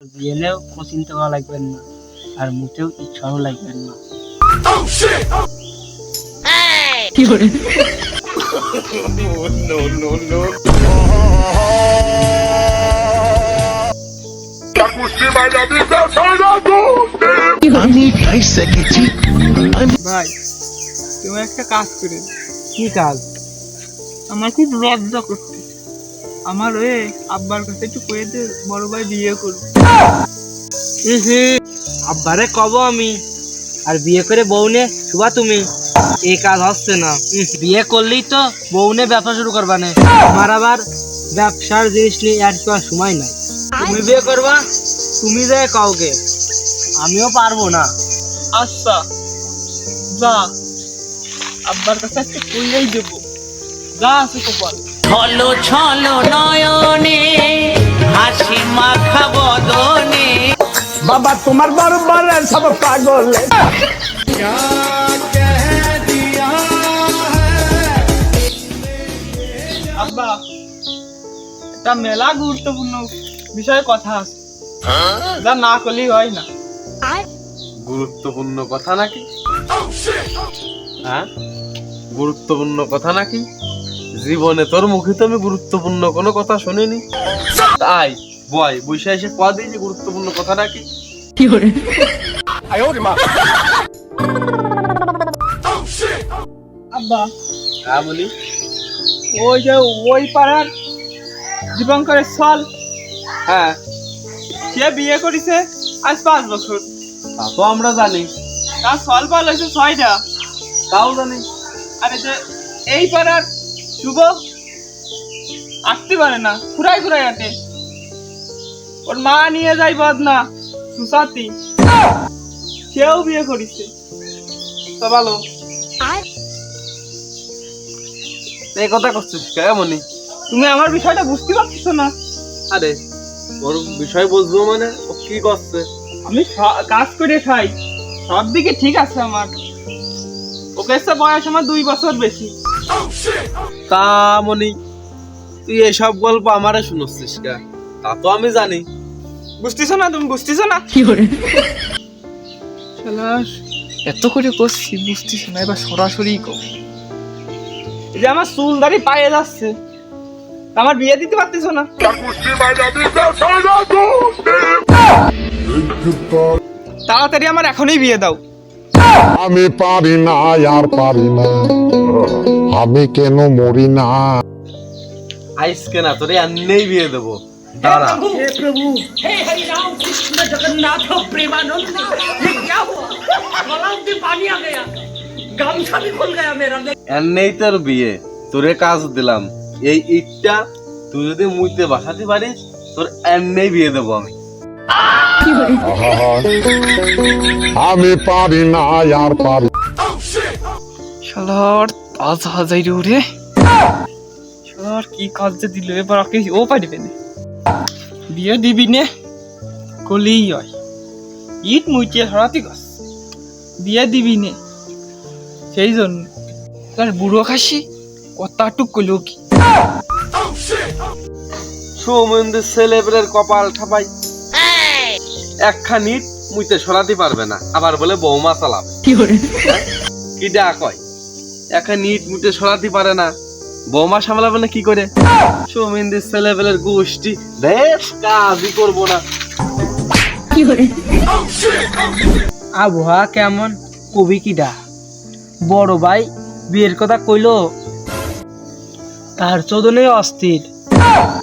বিয়েলেও লাগবেন না আর মুতেও ইচ্ছাও লাগবেন না। ভাই তুমি একটা কাজ করে। কি কাজ? আমার খুব লজ্জা করছে আমার ওই আব্বার কাছে একটু কয়ে দে বড় ভাই বিয়ে করবে আব্বারে কব আমি আর বিয়ে করে বউনে শুভা তুমি। এই কাজ হচ্ছে না। বিয়ে করলেই তো বউনে ব্যবসা শুরু করবা না। আমার আবার ব্যবসার জিনিস নিয়ে আর কি আর সময় নাই। তুমি বিয়ে করবা তুমি যে কাউকে আমিও পারব না। আচ্ছা যা। আব্বার কাছে একটা কইলেই দেবো। যা আছে কপাল ছলো ছলো নয়নে হাসি মাখা বদনে। বাবা তোমার দরবারে সব পাগল। আব্বা একটা মেলা গুরুত্বপূর্ণ বিষয়ে কথা আছে। যা না করলেই হয় না। গুরুত্বপূর্ণ কথা নাকি? হ্যাঁ? গুরুত্বপূর্ণ কথা নাকি? জীবনে তোর মুখে তো আমি গুরুত্বপূর্ণ কোনো কথা শুনিনি। তাই বয় বৈশা এসে কয়া দিই যে গুরুত্বপূর্ণ কথা নাকি? আব্বা। হ্যাঁ বলি। ওই যে ওই পাড়ার দীপঙ্করের সাল। হ্যাঁ। সে বিয়ে করেছে আজ পাঁচ বছর। তা তো আমরা জানি। তার সল পাল হয়েছে ছয়টা। তাও জানি। আরে যে এই পাড়ার শুভ? আসতে পারে না ঘুরাই ঘুরাই আটে ওর মা নিয়ে যাই বদনা সুসাতি সেও বিয়ে করেছে। তা ভালো। এই কথা করছিস কেমনই তুমি আমার বিষয়টা বুঝতে পারছ না। আরে ওর বিষয় বুঝব মানে? ও কি করছে? আমি কাজ করে খাই। সব দিকে ঠিক আছে আমার। ওকে বয়স আমার দুই বছর বেশি। তা মনি তুই এসব গল্প আমারে শুনছিস কে? তা তো আমি জানি। বুঝতেছো না তুমি বুঝতেছো না? শালা, এত করে করছি বুঝতেছো না এবার সরাসরি এই যে আমার চুল দাড়ি পায়ে যাচ্ছে তা আমার বিয়ে দিতে পারতেছো না? তাড়াতাড়ি আমার এখনই বিয়ে দাও। আমি পারি না আর পারি না আমি কেন মরি না আইসকে না তোরে এমনিই বিয়ে দেবো দাঁড়া हे हरि राम कृष्ण जगन्नाथ प्रेमानंद ये क्या हुआ गलाव में पानी आ गया गामछा भी खुल गया मेरा এমনিই তোর বিয়ে তোরে কাজ দিলাম এই ইটটা তুই যদি মুইতে বাসাতে পারিস তোর এমনিই বিয়ে দেবো আমি আহা, আমি পারি না আর পারি শালার তাজা হাজাই রে শালার কি কাজ যে দিল এবার ওকে ও পারবে না। বিয়ে দিবি নে কলেই হয়। ইট মুইতে হরাতি গাছ। বিয়ে দিবি নে। সেই জন্য। তার বুড়ো খাসি কতটুক কইলো কি? সুমন্দির ছেলেবেলের কপাল ঠাপাই একখানি মুইতে সরাতে পারবে না। আবার বলে বৌমা চালাবে। কি ডা কয়? একখানি ইট মুইতে সরাতে পারে না। বৌমা সামলাবে না কি করে? সুমিন্দির ছেলেবেলের গোষ্ঠী বেশ কাজই করব না। কি করে? আবহাওয়া কেমন? কবি কি কিডা বড় ভাই বিয়ের কথা কইলো। তার চোদনে অস্থির।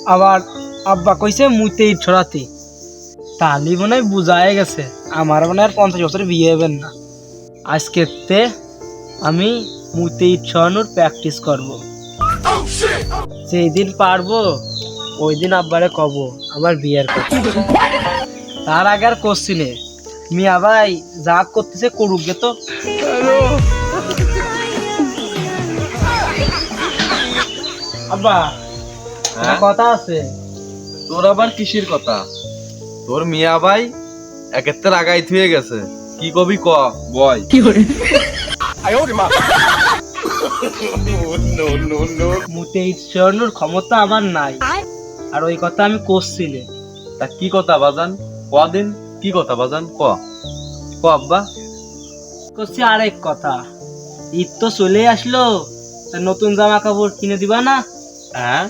আবার আব্বা কইছে মুইতে ইট ছড়াতে তালি মনে হয় বুঝায় গেছে। আমার মনে হয় আর পঞ্চাশ বছর বিয়ে হবেন না। আজকেতে আমি মুইতে ইট ছড়ানোর প্র্যাকটিস করব। যেই দিন পারব ওই দিন আব্বারে কব আমার বিয়ের কথা। তার আগে আর করছি নে মিয়া ভাই যা করতেছে করুক গে তো। আব্বা হ্যাঁ? কথা আছে। তোর আবার কিসের কথা? তোর মিয়া ভাই একের আগাই থুয়ে গেছে। কি কবি ক বয়। মুতে ইচ্ছানোর ক্ষমতা আমার নাই। আর ওই কথা আমি করছি নে তা কি কথা বাজান? কদিন কি কথা বাজান? ক। ক আব্বা। করছি আরেক কথা। ঈদ তো চলে আসলো তা নতুন জামা কাপড় কিনে দিবা না? হ্যাঁ?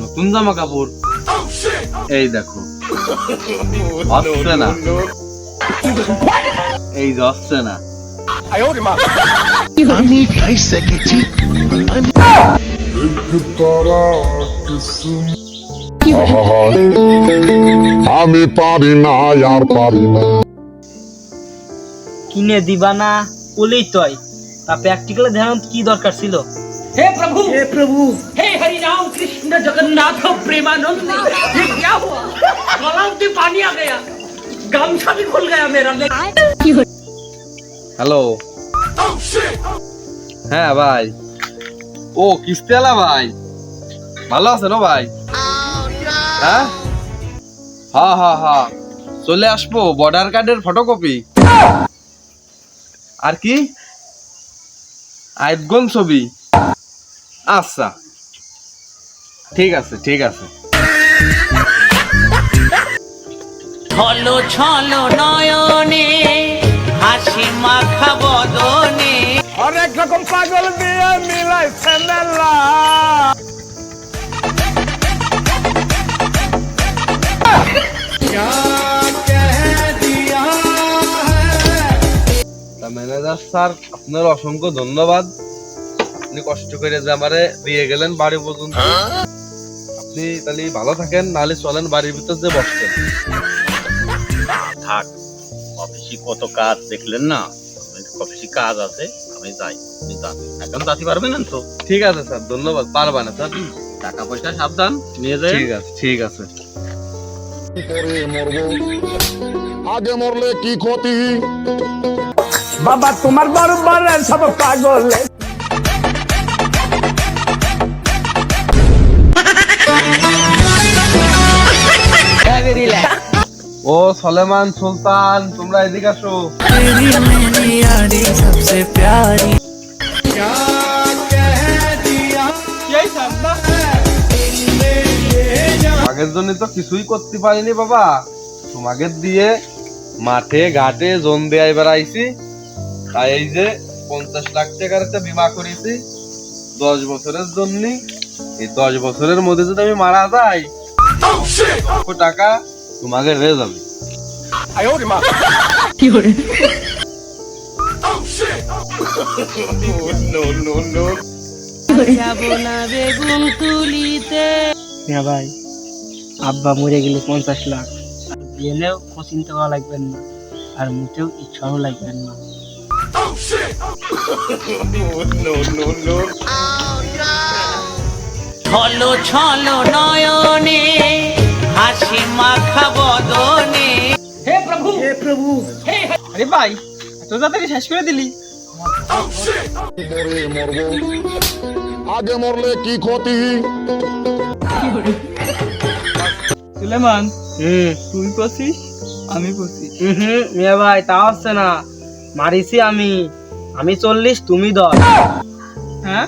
নতুন জামা কাপড় এই দেখো। আসছে না এই যে আসছে না আমি পারি না আর পারি না কিনে দিবা না বলেই তয় তা প্র্যাকটিক্যালে ধ্যান কি দরকার ছিল हे प्रभु हे प्रभु हे हरि राम कृष्ण जगन्नाथ प्रेमानंद ये क्या हुआ गलाव में पानी आ गया गमछा भी खुल गया मेरा হ্যালো হ্যাঁ ভাই ও কিস্তিওয়ালা ভাই ভালো আছেন ও ভাই হ্যাঁ হ্যাঁ হ্যাঁ হ্যাঁ চলে আসবো বর্ডার কার্ডের ফটোকপি আর কি আইফগন ছবি আচ্ছা ঠিক আছে ঠিক আছে ছলো ছলো নয়নে হাসি মাখা বদনে। হরেক রকম পাগল দিয়ে মিলাইছে মেলা। ম্যানেজার স্যার আপনার অসংখ্য ধন্যবাদ। আপনি কষ্ট করে যে আমারে দিয়ে গেলেন বাড়ি পর্যন্ত। আপনি তাহলে ভালো থাকেন নাহলে চলেন বাড়ির ভিতর যে বসতেন থাক। অফিসে কত কাজ দেখলেন না? অফিসে কাজ আছে আমি যাই আপনি যান এখন যাতে পারবেন না তো? ঠিক আছে স্যার ধন্যবাদ পারবা না স্যার। টাকা পয়সা সাবধান নিয়ে যাই। ঠিক আছে ঠিক আছে। আগে মরলে কি ক্ষতি? বাবা তোমার দরবারে সব পাগলে। ও সলেমান সুলতান তোমরা এদিকে আসো। আগের জন্য তো কিছুই করতে পারিনি বাবা। তোমাকে দিয়ে মাঠে ঘাটে জোন দেয়া এবার আইছি তাই এই যে পঞ্চাশ লাখ টাকার একটা বিমা করেছি। দশ বছরের জন্য। এই দশ বছরের মধ্যে যদি আমি মারা যাই লক্ষ টাকা তোমাকে রয়ে যাবে হ্যাঁ ভাই আব্বা মরে গেলে পঞ্চাশ লাখ। আর গেলেও চিন্তা করা লাগবেন না আর মুটেও ইচ্ছাও লাগবেন না। ছলো ছলো নয়নে হাসি हे আরে ভাই এত তাড়াতাড়ি শেষ করে দিলি। আগে মরলে কি ক্ষতি? সুলেমান তুই আমি মে ভাই তা হচ্ছে না। মারিছি আমি। আমি চল্লিশ তুমি দশ। হ্যাঁ?